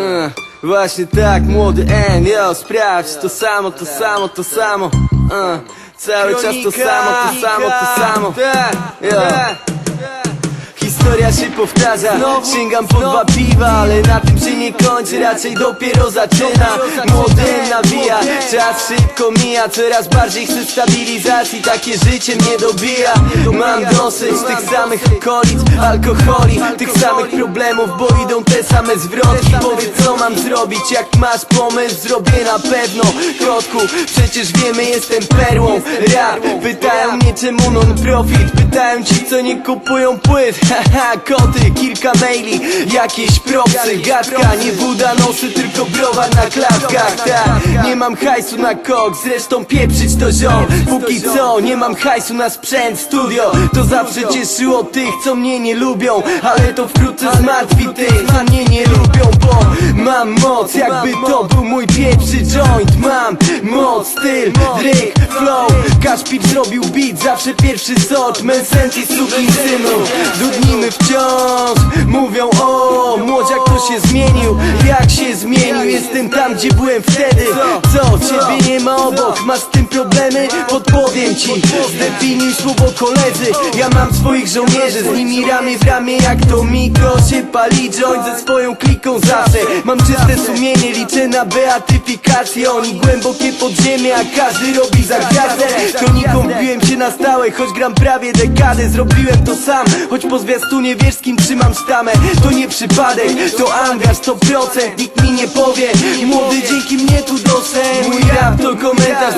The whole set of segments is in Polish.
Uh, właśnie tak, młody N, sprawdź To samo, to samo, to samo uh, Cały czas to samo, to samo, to samo yo. Historia się powtarza. Sięgam po dwa piwa Ale na tym się nie kończy. Raczej dopiero zaczyna. Młody nawija. Czas szybko mija. Coraz bardziej chcę stabilizacji. Takie życie mnie dobija. Mam dosyć tych samych okolic Alkoholi Tych samych problemów Bo idą te same zwrotki. Powiedz co mam zrobić? Jak masz pomysł Zrobię na pewno. Kotku Przecież wiemy jestem perłą. Rap Pytają mnie czemu non-profit? Pytają ci co nie kupują płyt Haha koty Kilka maili Jakieś propsy. Gadka Nie buda nosy Tylko browar na klatkach Tak Nie mam hajsu na kok Zresztą pieprzyć to ziom. Póki co nie mam hajsu na sprzęt Studio. To zawsze cieszyło tych co mnie nie lubią. Ale to wkrótce zmartwi tych co mnie nie lubią Bo mam moc jakby to był mój pierwszy joint. Mam moc, styl, dryk, flow. Kaszpik zrobił beat, zawsze pierwszy sort. Mensensi sukin synu Dudnimy wciąż. Mówią o, młodziak to się zmienił. Jak się zmienił, jestem tam gdzie byłem wtedy. Co, ciebie nie ma obok, masz z tym problemy? Podpowiem ci, zdefiniuj słowo koledzy. Ja mam swoich żołnierzy, z nimi ramię w ramię Jak to mikro się pali. Joint ze swoją kliką zawsze. Mam czyste sumienie, liczę na beatyfikację. Oni głębokie podziemie, a każdy robi za gwiazdę Kroniką wbiłem się na stałe, choć gram prawie dekadę. Zrobiłem to sam, choć po zwiastunie wiesz z kim trzymam sztamę To nie przypadek, to angaż, to procent, nikt mi nie powie. Młody dzięki mnie tu doszedł. Mój rap to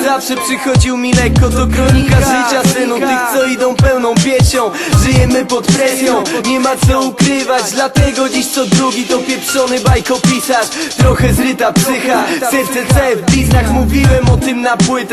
zawsze przychodził mi lekko To kronika życia synu, tych co idą pełną piecią. Żyjemy pod presją, nie ma co ukrywać Dlatego dziś co drugi to pieprzony bajkopisarz. Trochę zryta psycha, serce C w bliznach Mówiłem o tym na płytach